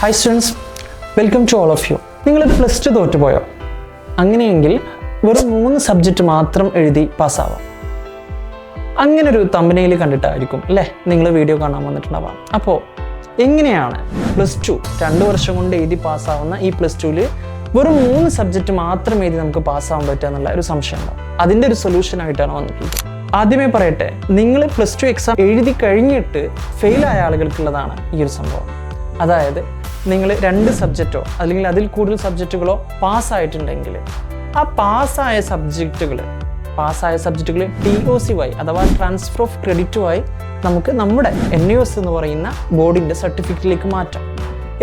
Hi students welcome to all of you നിങ്ങൾ plus two തോറ്റുപോയോ? അങ്ങനെയെങ്കിൽ വെറും മൂന്ന് സബ്ജക്റ്റ് മാത്രം എഴുതി പാസ്സാവാം അങ്ങനെ ഒരു തമ്പനയിൽ കണ്ടിട്ടായിരിക്കും അല്ലേ? നിങ്ങൾ വീഡിയോ കാണാൻ വന്നിട്ടുണ്ടാവാം അപ്പോൾ എങ്ങനെയാണ് പ്ലസ് ടു രണ്ട് വർഷം കൊണ്ട് എഴുതി പാസ്സാവുന്ന ഈ പ്ലസ് ടുവിൽ വെറും മൂന്ന് സബ്ജക്റ്റ് മാത്രം എഴുതി നമുക്ക് പാസ്സാവാൻ പറ്റുക എന്നുള്ള ഒരു സംശയമുണ്ടാവും അതിന്റെ ഒരു സൊല്യൂഷൻ ആയിട്ടാണ് വന്നിട്ടുള്ളത്. ആദ്യമേ പറയട്ടെ നിങ്ങൾ പ്ലസ് ടു എക്സാം എഴുതി കഴിഞ്ഞിട്ട് ഫെയിലായ ആളുകൾക്കുള്ളതാണ് ഈ ഒരു സംഭവം. അതായത് നിങ്ങൾ രണ്ട് സബ്ജക്റ്റോ അല്ലെങ്കിൽ അതിൽ കൂടുതൽ സബ്ജക്റ്റുകളോ പാസ്സായിട്ടുണ്ടെങ്കിൽ ആ പാസ്സായ സബ്ജക്റ്റുകൾ പാസ്സായ സബ്ജക്റ്റുകൾ ടി ഒ സി വൈ അഥവാ ട്രാൻസ്ഫർ ഓഫ് ക്രെഡിറ്റുമായി നമുക്ക് നമ്മുടെ എൻ യു എസ് എന്ന് പറയുന്ന ബോർഡിന്റെ സർട്ടിഫിക്കറ്റിലേക്ക് മാറ്റാം.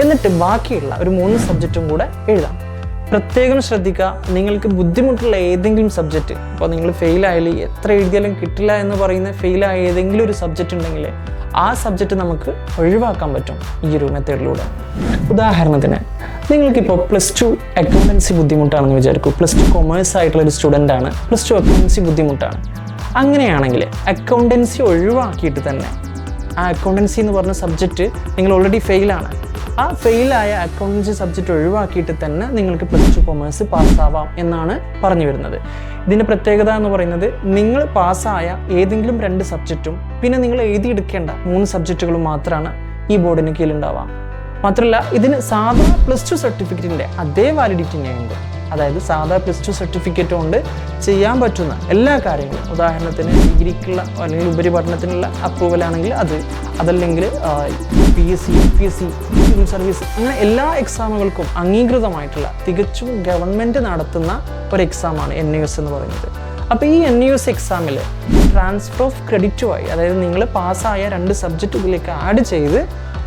എന്നിട്ട് ബാക്കിയുള്ള ഒരു മൂന്ന് സബ്ജക്റ്റും കൂടെ എഴുതാം. പ്രത്യേകം ശ്രദ്ധിക്കുക നിങ്ങൾക്ക് ബുദ്ധിമുട്ടുള്ള ഏതെങ്കിലും സബ്ജക്റ്റ് ഇപ്പോൾ നിങ്ങൾ ഫെയിലായാലും എത്ര എഴുതിയാലും കിട്ടില്ല എന്ന് പറയുന്ന ഫെയിലായ ഏതെങ്കിലും ഒരു സബ്ജക്റ്റ് ഉണ്ടെങ്കിൽ ആ സബ്ജക്റ്റ് നമുക്ക് ഒഴിവാക്കാൻ പറ്റും ഈ ഒരു മെത്തേഡിലൂടെ. ഉദാഹരണത്തിന് നിങ്ങൾക്കിപ്പോൾ പ്ലസ് ടു അക്കൗണ്ടൻസി ബുദ്ധിമുട്ടാണെന്ന് വിചാരിക്കൂ. പ്ലസ് ടു കൊമേഴ്സ് ആയിട്ടുള്ള ഒരു സ്റ്റുഡന്റ് ആണ്. പ്ലസ് ടു അക്കൗണ്ടൻസി ബുദ്ധിമുട്ടാണ്. അങ്ങനെയാണെങ്കിൽ അക്കൗണ്ടൻസി ഒഴിവാക്കിയിട്ട് തന്നെ ആ അക്കൗണ്ടൻസി എന്ന് പറഞ്ഞ സബ്ജക്റ്റ് നിങ്ങൾ ഓൾറെഡി ഫെയിലാണ് ആ ഫെയിലായ അക്കൗണ്ടൻസി സബ്ജക്റ്റ് ഒഴിവാക്കിയിട്ട് തന്നെ നിങ്ങൾക്ക് പ്ലസ് ടു കൊമേഴ്സ് പാസ്സാവാം എന്നാണ് പറഞ്ഞു വരുന്നത്. ഇതിന്റെ പ്രത്യേകത എന്ന് പറയുന്നത് നിങ്ങൾ പാസ്സായ ഏതെങ്കിലും രണ്ട് സബ്ജക്റ്റും പിന്നെ നിങ്ങൾ എഴുതിയെടുക്കേണ്ട മൂന്ന് സബ്ജക്റ്റുകളും മാത്രമാണ് ഈ ബോർഡിന് കീഴിലുണ്ടാവാം മാത്രമല്ല ഇതിന് സാധാരണ പ്ലസ് ടു സർട്ടിഫിക്കറ്റിന്റെ അതേ വാലിഡിറ്റി തന്നെയുണ്ട് അതായത് സാധാ പ്ലസ് ടു സർട്ടിഫിക്കറ്റ് കൊണ്ട് ചെയ്യാൻ പറ്റുന്ന എല്ലാ കാര്യങ്ങളും. ഉദാഹരണത്തിന് ഡിഗ്രിക്കുള്ള അല്ലെങ്കിൽ ഉപരിപഠനത്തിനുള്ള അപ്രൂവൽ ആണെങ്കിൽ അത് അതല്ലെങ്കിൽ P S C P S C civil service അങ്ങനെ എല്ലാ എക്സാമുകൾക്കും അംഗീകൃതമായിട്ടുള്ള തികച്ചും ഗവൺമെന്റ് നടത്തുന്ന ഒരു എക്സാമാണ് എൻ യു എസ് എന്ന് പറയുന്നത്. അപ്പോൾ ഈ എൻ യു എസ് എക്സാമിൽ ട്രാൻസ്ഫർ ഓഫ് ക്രെഡിറ്റുമായി അതായത് നിങ്ങൾ പാസ്സായ രണ്ട് സബ്ജക്റ്റുകളിലേക്ക് ആഡ് ചെയ്ത്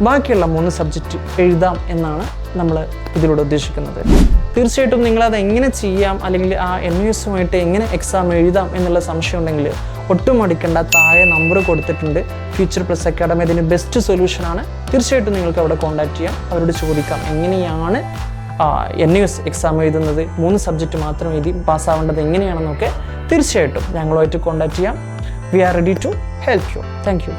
ബാക്കിയുള്ള മൂന്ന് സബ്ജക്റ്റ് എഴുതാം എന്നാണ് നമ്മൾ ഇതിലൂടെ ഉദ്ദേശിക്കുന്നത്. തീർച്ചയായിട്ടും നിങ്ങൾ അത് എങ്ങനെ ചെയ്യാം അല്ലെങ്കിൽ ആ എൻ എസുമായിട്ട് എങ്ങനെ എക്സാം എഴുതാം എന്നുള്ള സംശയം ഉണ്ടെങ്കിൽ ഒട്ടും മടിക്കേണ്ട താഴെ നമ്പർ കൊടുത്തിട്ടുണ്ട്. ഫ്യൂച്ചർ പ്ലസ് അക്കാഡമി അതിന് ബെസ്റ്റ് സൊല്യൂഷനാണ് തീർച്ചയായിട്ടും നിങ്ങൾക്ക് അവിടെ കോൺടാക്ട് ചെയ്യാം. അവരോട് ചോദിക്കാം എങ്ങനെയാണ് എൻ യു എസ് എക്സാം എഴുതുന്നത്? മൂന്ന് സബ്ജക്റ്റ് മാത്രം എഴുതി പാസ്സാവേണ്ടത് എങ്ങനെയാണെന്നൊക്കെ തീർച്ചയായിട്ടും ഞങ്ങളുമായിട്ട് കോൺടാക്ട് ചെയ്യാം. We are ready to help you thank you